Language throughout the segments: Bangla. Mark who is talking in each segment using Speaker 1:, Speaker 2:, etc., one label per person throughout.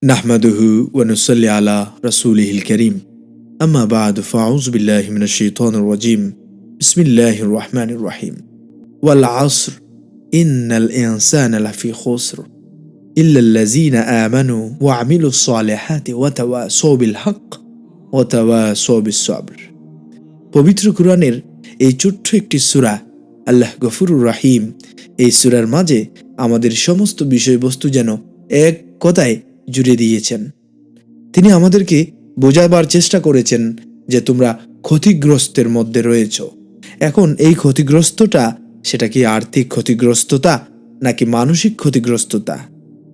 Speaker 1: نحمده ونصلي على رسوله الكريم أما بعد فأعوذ بالله من الشيطان الرجيم بسم الله الرحمن الرحيم والعصر إن الإنسان لفي خسر إلا الذين آمنوا وعملوا الصالحات وتواصوا بالحق وتواصوا بالصبر পবিত্র কোরআনের এই ছোট্ট একটি সূরা আল্লাহ গফুরুর রাহিম এই সূরার মাঝে আমাদের সমস্ত বিষয়বস্তু যেন এক কথায় জুড়ে দিয়েছেন। তিনি আমাদেরকে বোঝাবার চেষ্টা করেছেন যে তোমরা ক্ষতিগ্রস্তের মধ্যে রয়েছ। এখন এই ক্ষতিগ্রস্তটা সেটা কি আর্থিক ক্ষতিগ্রস্ততা, নাকি মানসিক ক্ষতিগ্রস্ততা,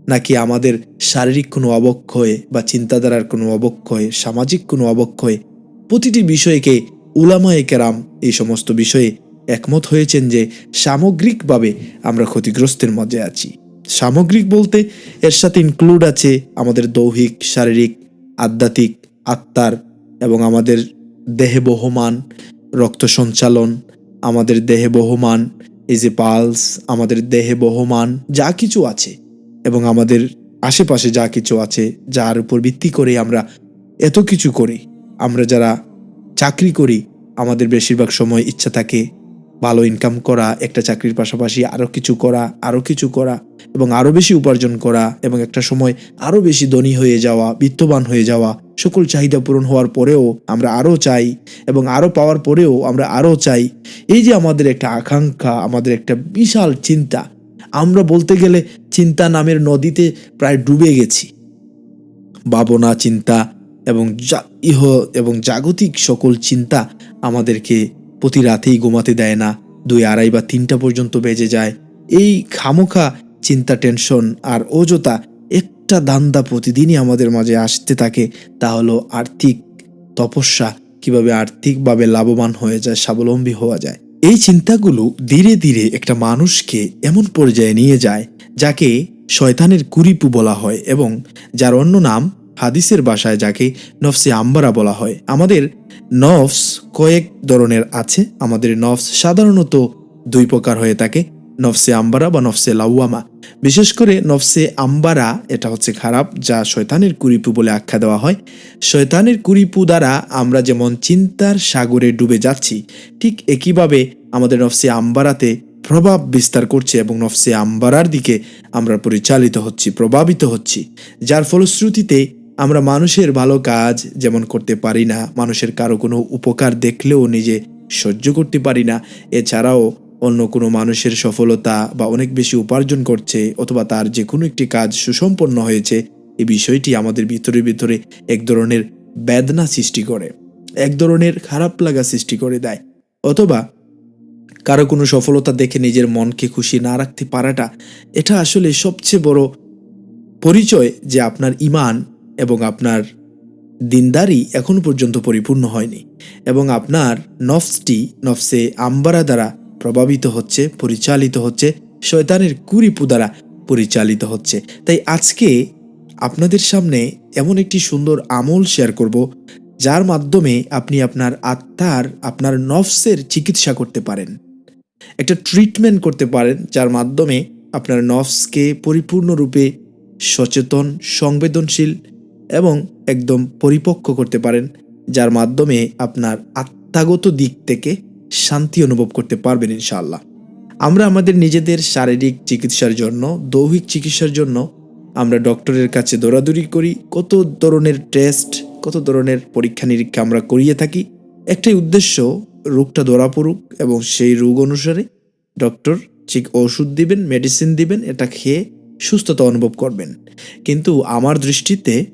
Speaker 1: নাকি আমাদের শারীরিক কোনো অবক্ষয় বা চিন্তাধারার কোনো অবক্ষয়, সামাজিক কোনো অবক্ষয়? প্রতিটি বিষয়কে উলামায়ে কেরাম এই সমস্ত বিষয়ে একমত হয়েছেন যে সামগ্রিকভাবে আমরা ক্ষতিগ্রস্তের মধ্যে আছি। সামগ্রিক বলতে, এর সাথে ইনক্লুড আছে আমাদের দৈহিক, শারীরিক, আধ্যাত্মিক, আত্মার এবং আমাদের দেহে বহমান রক্ত সঞ্চালন, আমাদের দেহে বহমান এই যে পালস আমাদের দেহে বহমান যা কিছু আছে এবং আমাদের আশেপাশে যা কিছু আছে, যার উপর ভিত্তি করে আমরা এত কিছু করি। আমরা যারা চাকরি করি, আমাদের বেশিরভাগ সময় ইচ্ছা থাকে ভালো ইনকাম করা, একটা চাকরির পাশাপাশি আরও কিছু করা আরও কিছু করা এবং আরও বেশি উপার্জন করা এবং একটা সময় আরও বেশি ধনী হয়ে যাওয়া, বিত্তবান হয়ে যাওয়া, সকল চাহিদা পূরণ হওয়ার পরেও আমরা আরও চাই এবং আরও পাওয়ার পরেও আমরা আরও চাই। এই যে আমাদের একটা আকাঙ্ক্ষা, আমাদের একটা বিশাল চিন্তা, আমরা বলতে গেলে চিন্তা নামের নদীতে প্রায় ডুবে গেছি। ভাবনা, চিন্তা এবং ইহ এবং জাগতিক সকল চিন্তা আমাদেরকে প্রতি রাতেই ঘুমাতে দেয় না। দুই আড়াই বা তিনটা পর্যন্ত বেজে যায়। এই খামোখা, চিন্তা, টেনশন আর অযথা একটা দান্দা প্রতিদিনই আমাদের মাঝে আসতে থাকে। তা হলো আর্থিক তপস্যা। কীভাবে আর্থিকভাবে লাভবান হয়ে যায়, স্বাবলম্বী হওয়া যায়। এই চিন্তাগুলো ধীরে ধীরে একটা মানুষকে এমন পর্যায়ে নিয়ে যায়, যাকে শয়তানের কুরিপু বলা হয় এবং যার অন্য নাম হাদিসের ভাষায় যাকে নফসে আম্বারা বলা হয়। আমাদের নফস কয়েক ধরনের আছে। আমাদের নফস সাধারণত দুই প্রকার হয়ে থাকে, নফসে আম্বারা বা নফসে লাউয়ামা। বিশেষ করে নফসে আম্বারা, এটা হচ্ছে খারাপ, যা শয়তানের কুরিপু বলে আখ্যা দেওয়া হয়। শয়তানের কুরিপু দ্বারা আমরা যেমন চিন্তার সাগরে ডুবে যাচ্ছি, ঠিক একইভাবে আমাদের নফসে আম্বারাতে প্রভাব বিস্তার করছে এবং নফসে আম্বারার দিকে আমরা পরিচালিত হচ্ছি, প্রভাবিত হচ্ছি। যার ফলশ্রুতিতে আমরা মানুষের ভালো কাজ যেমন করতে পারি না, মানুষের কারও কোনো উপকার দেখলেও নিজে সহ্য করতে পারি না। এছাড়াও অন্য কোনো মানুষের সফলতা বা অনেক বেশি উপার্জন করছে অথবা তার যে কোনো একটি কাজ সুসম্পন্ন হয়েছে, এই বিষয়টি আমাদের ভিতরে ভিতরে এক ধরনের বেদনা সৃষ্টি করে, এক ধরনের খারাপ লাগা সৃষ্টি করে দেয়। অথবা কারও কোনো সফলতা দেখে নিজের মনকে খুশি না রাখতে পারাটা, এটা আসলে সবচেয়ে বড় পরিচয় যে আপনার ইমান এবং আপনার দিনদারি এখনও পর্যন্ত পরিপূর্ণ হয়নি এবং আপনার নফসটি নফসে আম্বারা দ্বারা প্রভাবিত হচ্ছে, পরিচালিত হচ্ছে, শয়তানের কুরিপু দ্বারা পরিচালিত হচ্ছে। তাই আজকে আপনাদের সামনে এমন একটি সুন্দর আমল শেয়ার করব, যার মাধ্যমে আপনি আপনার আত্মার, আপনার নফসের চিকিৎসা করতে পারেন। একটা ট্রিটমেন্ট করতে পারেন, যার মাধ্যমে আপনার নফসকে পরিপূর্ণরূপে সচেতন, সংবেদনশীল এবং একদম পরিপক্ক করতে পারেন, যার মাধ্যমে আপনার আত্মাগত দিক থেকে শান্তি অনুভব করতে পারবেন ইনশাআল্লাহ। আমরা আমাদের নিজেদের শারীরিক চিকিৎসার জন্য, দৈহিক চিকিৎসার জন্য আমরা ডক্টরের কাছে দৌড়াদৌড়ি করি। কত ধরনের টেস্ট, কত ধরনের পরীক্ষা নিরীক্ষা আমরা করিয়ে থাকি। একটাই উদ্দেশ্য, রোগটা ধরা পড়ুক এবং সেই রোগ অনুসারে ডক্টর ঠিক ওষুধ দিবেন মেডিসিন দিবেন, এটা খেয়ে সুস্থতা অনুভব করবেন। কিন্তু আমার দৃষ্টিতে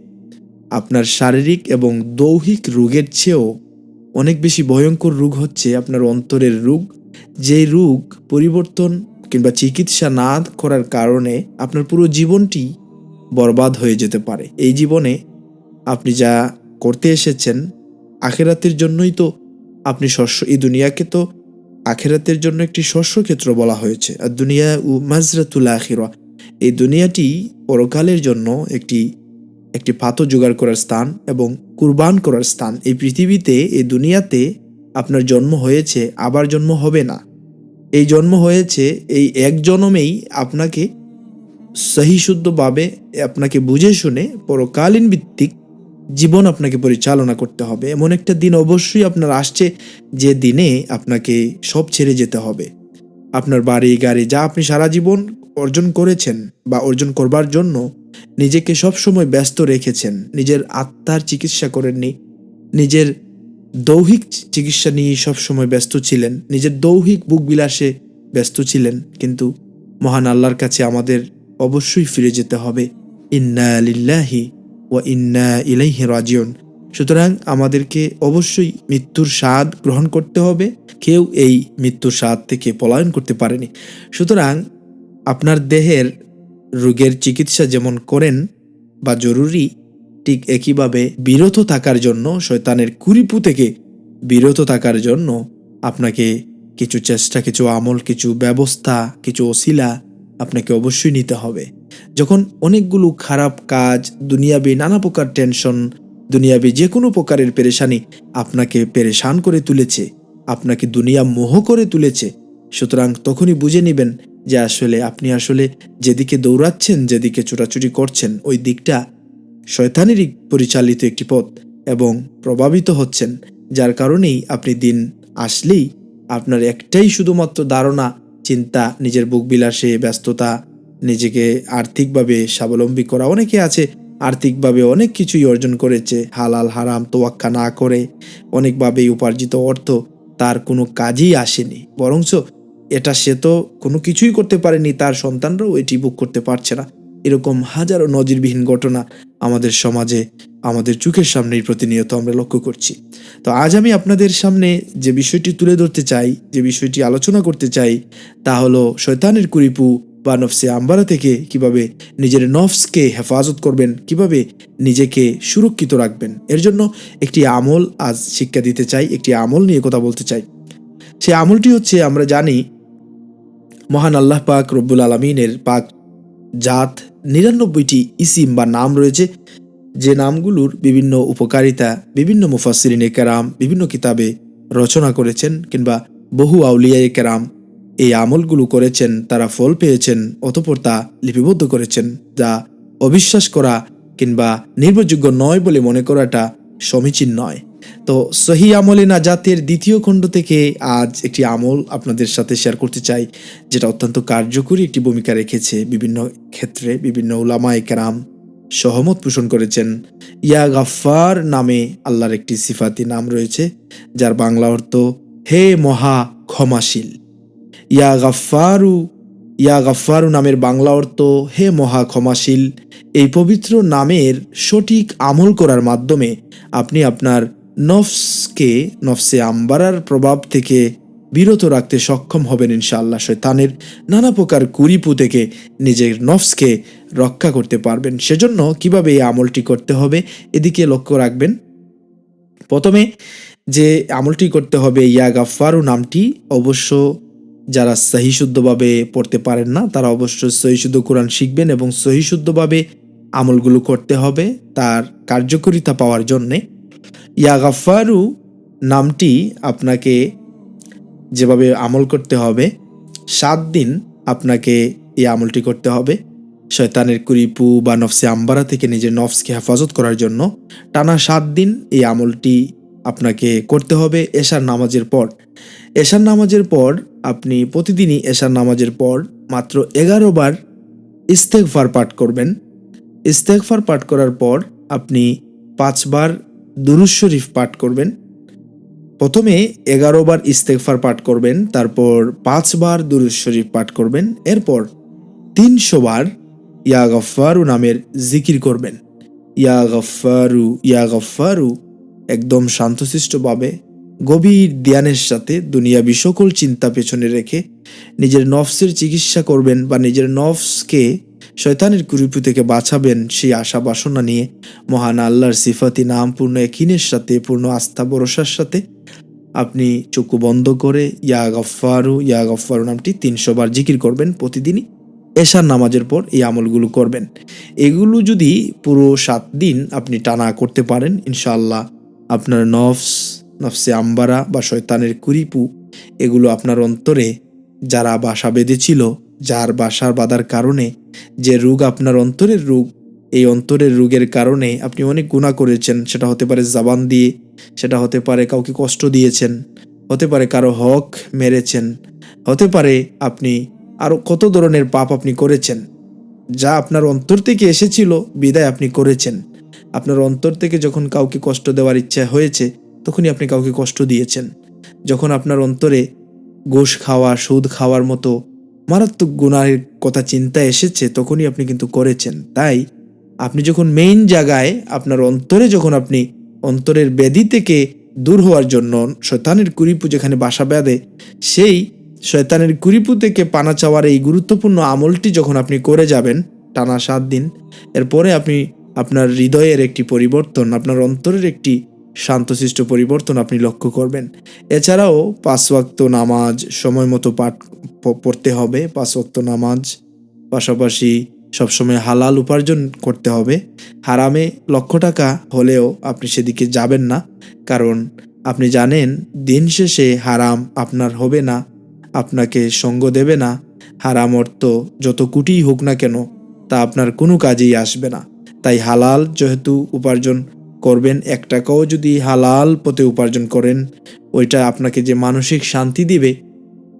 Speaker 1: আপনার শারীরিক এবং দৌহিক রোগের চেয়েও অনেক বেশি ভয়ঙ্কর রোগ হচ্ছে আপনার অন্তরের রোগ। যে রোগ পরিবর্তন কিংবা চিকিৎসা না করার কারণে আপনার পুরো জীবনটি বরবাদ হয়ে যেতে পারে। এই জীবনে আপনি যা করতে এসেছেন আখেরাতের জন্যই তো আপনি শস্য, এই দুনিয়াকে তো আখেরাতের জন্য একটি শস্যক্ষেত্র বলা হয়েছে। আর দুনিয়া উ মাজরাতুল আখিরা। এই দুনিয়াটি পরকালের জন্য একটি একটি পাথর জোগাড় করার স্থান এবং কুরবান করার স্থান। এই পৃথিবীতে, এই দুনিয়াতে আপনার জন্ম হয়েছে, আবার জন্ম হবে না। এই জন্ম হয়েছে, এই এক জন্মেই আপনাকে সহিশুদ্ধভাবে, আপনাকে বুঝে শুনে পরকালীন ভিত্তিক জীবন আপনাকে পরিচালনা করতে হবে। এমন একটা দিন অবশ্যই আপনার আসছে, যে দিনে আপনাকে সব ছেড়ে যেতে হবে। আপনার বাড়ি, গাড়ি, যা আপনি সারা জীবন অর্জন করেছেন বা অর্জন করবার জন্য নিজেকে সবসময় ব্যস্ত রেখেছেন। নিজের আত্মার চিকিৎসা করেননি। নিজের দৌহিক চিকিৎসা নিয়ে সবসময় ব্যস্ত ছিলেন। নিজের দৌহিক বুক বিলাসে ব্যস্ত ছিলেন। কিন্তু মহান আল্লাহর কাছে আমাদের অবশ্যই ফিরে যেতে হবে। ইন্না লিল্লাহি ও ইন্না ইলাইহি রাজিউন। সুতরাং আমাদেরকে অবশ্যই মৃত্যুর স্বাদ গ্রহণ করতে হবে। কেউ এই মৃত্যুর স্বাদ থেকে পলায়ন করতে পারেনি। সুতরাং আপনার দেহের রোগের চিকিৎসা যেমন করেন বা জরুরি, ঠিক একইভাবে বিরত থাকার জন্য, শয়তানের কুরিপু থেকে বিরত থাকার জন্য আপনাকে কিছু চেষ্টা, কিছু আমল, কিছু ব্যবস্থা, কিছু অশিলা আপনাকে অবশ্যই নিতে হবে। যখন অনেকগুলো খারাপ কাজ, দুনিয়াবি নানা প্রকার টেনশন, দুনিয়াবি যে কোনো প্রকারের পেরেশানি আপনাকে পেরেশান করে তুলেছে, আপনাকে দুনিয়া মোহ করে তুলেছে, সুতরাং তখনই বুঝে নেবেন যে আসলে আপনি আসলে যেদিকে দৌড়াচ্ছেন, যেদিকে ছোটাছুটি করছেন, ওই দিকটা শয়তানেরই পরিচালিত একটি পথ এবং প্রভাবিত হচ্ছেন, যার কারণেই আপনি দিন আসলেই আপনার একটাই শুধুমাত্র ধারণা, চিন্তা, নিজের বুক বিলাসে ব্যস্ততা, নিজেকে আর্থিকভাবে স্বাবলম্বী করা। অনেকে আছে, আর্থিকভাবে অনেক কিছুই অর্জন করেছে, হালাল, হারাম তোয়াক্কা না করে, অনেকভাবেই উপার্জিত অর্থ তার কোনো কাজই আসেনি। বরঞ্চ এটা সে তো কোনো কিছুই করতে পারেনি, তার সন্তানরাও এটি বুক করতে পারছে না। এরকম হাজারো নজিরবিহীন ঘটনা আমাদের সমাজে, আমাদের চোখের সামনেই প্রতিনিয়ত আমরা লক্ষ্য করছি। তো আজ আমি আপনাদের সামনে যে বিষয়টি তুলে ধরতে চাই, যে বিষয়টি আলোচনা করতে চাই, তা হলো শয়তানের কুরিপু বা নফসে আম্বারা থেকে কীভাবে নিজের নফসকে হেফাজত করবেন, কীভাবে নিজেকে সুরক্ষিত রাখবেন। এর জন্য একটি আমল আজ শিক্ষা দিতে চাই, একটি আমল নিয়ে কথা বলতে চাই। সেই আমলটি হচ্ছে, আমরা জানি, মহান আল্লাহ পাক রব্বুল আলমিনের পাক জাত নিরানব্বইটি ইসিম বা নাম রয়েছে। যে নামগুলোর বিভিন্ন উপকারিতা, বিভিন্ন মুফাসিরিনে কেরাম, বিভিন্ন কিতাবে রচনা করেছেন কিংবা বহু আউলিয়ায় কেরাম এই আমলগুলো করেছেন, তারা ফল পেয়েছেন, অতপর তা লিপিবদ্ধ করেছেন। যা অবিশ্বাস করা কিংবা নির্ভরযোগ্য নয় বলে মনে করাটা সমীচীন নয়। তো সহি আমলে না জাতের দ্বিতীয় খণ্ড থেকে আজ একটি আমল আপনাদের সাথে শেয়ার করতে চাই, যেটা অত্যন্ত কার্যকরী একটি ভূমিকা রেখেছে বিভিন্ন ক্ষেত্রে বিভিন্ন উলামায় কেরাম সহমত পোষণ করেছেন। ইয়া গাফার নামে আল্লাহর একটি সিফাতি নাম রয়েছে, যার বাংলা অর্থ, হে মহা ক্ষমাশীল। ইয়া গাফারু ইয়া গাফারু নামের বাংলা অর্থ, হে মহা ক্ষমাশীল। এই পবিত্র নামের সঠিক আমল করার মাধ্যমে আপনি আপনার নফসকে, নফসে আম্বারার প্রভাব থেকে বিরত রাখতে সক্ষম হবেন ইনশাআল্লাহ শয়তানের নানা প্রকার কুরিপু থেকে নিজের নফসকে রক্ষা করতে পারবেন। সেজন্য কীভাবে এই আমলটি করতে হবে এদিকে লক্ষ্য রাখবেন। প্রথমে যে আমলটি করতে হবে ইয়া গাফারু নামটি অবশ্য যারা সহিশুদ্ধভাবে পড়তে পারেন না, তারা অবশ্য সহিশুদ্ধ কোরআন শিখবেন এবং সহিশুদ্ধভাবে আমলগুলো করতে হবে তার কার্যকারিতা পাওয়ার জন্যে। ইয়া গাফারু নামটি আপনাকে যেভাবে আমল করতে হবে, সাত দিন আপনাকে এই আমলটি করতে হবে। শয়তানের কুরিপু বা নফসে আম্বারা থেকে নিজের নফসকে হেফাজত করার জন্য টানা সাত দিন এই আমলটি আপনাকে করতে হবে এশার নামাজের পর। এশার নামাজের পর আপনি প্রতিদিনই এশার নামাজের পর মাত্র এগারো বার ইস্তেকফার পাঠ করবেন। ইস্তেকফার পাঠ করার পর আপনি পাঁচবার দুরুজ শরীফ পাঠ করবেন। প্রথমে এগারো বার ইস্তেকফার পাঠ করবেন, তারপর পাঁচবার দুরুজ শরীফ পাঠ করবেন, এরপর তিনশো বার ইয়া গফারু নামের জিকির করবেন। ইয়া গফারু ইয়া গফারু একদম শান্তশিষ্টভাবে গভীর ধ্যানের সাথে দুনিয়াবি সকল চিন্তা পেছনে রেখে নিজের নফসের চিকিৎসা করবেন বা নিজের নফসকে শয়তানের কুরিপু থেকে বাঁচাবেন সেই আশা বাসনা নিয়ে। মহান আল্লাহর সিফাতি নাম পূর্ণ একিনের সাথে, পূর্ণ আস্থা ভরসার সাথে আপনি চক্ষু বন্ধ করে ইয়া গফারু ইয়া গফারু নামটি তিনশো বার জিকির করবেন প্রতিদিনই। এশার নামাজের পর এই আমলগুলো করবেন। এগুলো যদি পুরো সাত দিন আপনি টানা করতে পারেন, ইনশাআল্লাহ আপনার নফস, নফসে আম্বারা বা শয়তানের কুরিপু, এগুলো আপনার অন্তরে যারা বাসা বেঁধেছিল যার বাসার বাধার কারণে যে রোগ আপনার অন্তরের রোগ, এই অন্তরের রোগের কারণে আপনি অনেক গুণা করেছেন। সেটা হতে পারে জাবান দিয়ে, সেটা হতে পারে কাউকে কষ্ট দিয়েছেন, হতে পারে কারও হক মেরেছেন, হতে পারে আপনি আরও কত ধরনের পাপ আপনি করেছেন। যা আপনার অন্তর থেকে এসেছিল, বিদায় আপনি করেছেন। আপনার অন্তর থেকে যখন কাউকে কষ্ট দেওয়ার ইচ্ছা হয়েছে, তখনই আপনি কাউকে কষ্ট দিয়েছেন। যখন আপনার অন্তরে গোশ খাওয়া, সুদ খাওয়ার মতো মারাত্মক গুণার কথা চিন্তা এসেছে, তখনই আপনি কিন্তু করেছেন। তাই আপনি যখন মেইন জায়গায় আপনার অন্তরে যখন আপনি অন্তরের ব্যাধি থেকে দূর হওয়ার জন্য শয়তানের কুরিপু যেখানে বাসা বেঁধে, সেই শয়তানের কুরিপু থেকে পানা চাওয়ার এই গুরুত্বপূর্ণ আমলটি যখন আপনি করে যাবেন, টানা সাত দিন, এরপরে আপনি আপনার হৃদয়ের একটি পরিবর্তন, আপনার অন্তরের একটি শান্তশিষ্ট পরিবর্তন আপনি লক্ষ্য করবেন। এছাড়াও পাঁচ ওয়াক্ত নামাজ সময় মতো পাঠ পড়তে হবে। পাঁচ ওয়াক্ত নামাজ পাশাপাশি সবসময় হালাল উপার্জন করতে হবে। হারামে লক্ষ টাকা হলেও আপনি সেদিকে যাবেন না। কারণ আপনি জানেন, দিন শেষে হারাম আপনার হবে না, আপনাকে সঙ্গ দেবে না। হারাম অর্থ যত কুটিই হোক না কেন, তা আপনার কোনো কাজেই আসবে না। তাই হালাল যেহেতু উপার্জন করবেন, এক টাকাও যদি হালাল পথে উপার্জন করেন, ওইটা আপনাকে যে মানসিক শান্তি দিবে,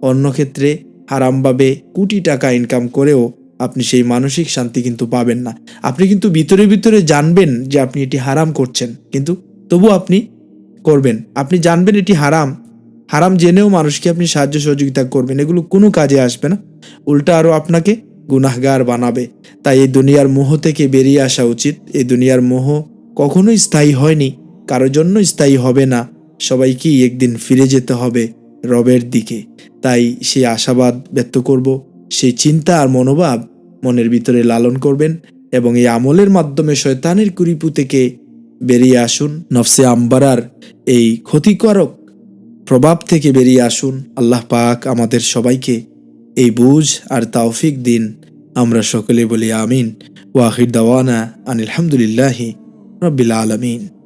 Speaker 1: অন্য ক্ষেত্রে হারামভাবে কোটি টাকা ইনকাম করেও আপনি সেই মানসিক শান্তি কিন্তু পাবেন না। আপনি কিন্তু ভিতরে ভিতরে জানবেন যে আপনি এটি হারাম করছেন, কিন্তু তবু আপনি করবেন। আপনি জানবেন এটি হারাম হারাম জেনেও মানুষকে আপনি সাহায্য সহযোগিতা করবেন, এগুলো কোনো কাজে আসবে না। উল্টা আরও আপনাকে গুনাহগার বানাবে। তাই এই দুনিয়ার মোহ থেকে বেরিয়ে আসা উচিত, এই দুনিয়ার মোহ কখনোই স্থায়ী হয়নি কারোর জন্য স্থায়ী হবে না। সবাইকেই একদিন ফিরে যেতে হবে রবের দিকে। তাই সেই আশাবাদ ব্যক্ত করব সেই চিন্তা আর মনোভাব মনের ভিতরে লালন করবেন এবং এই আমলের মাধ্যমে শয়তানের কুরিপু থেকে বেরিয়ে আসুন, নফসে আম্বারার এই ক্ষতিকারক প্রভাব থেকে বেরিয়ে আসুন। আল্লাহ পাক আমাদের সবাইকে এই বুঝ আর তাওফিক দিন। আমরা সকলে বলি আমিন। ওয়াহিদ দাওয়ানা আনিল رب العالمین۔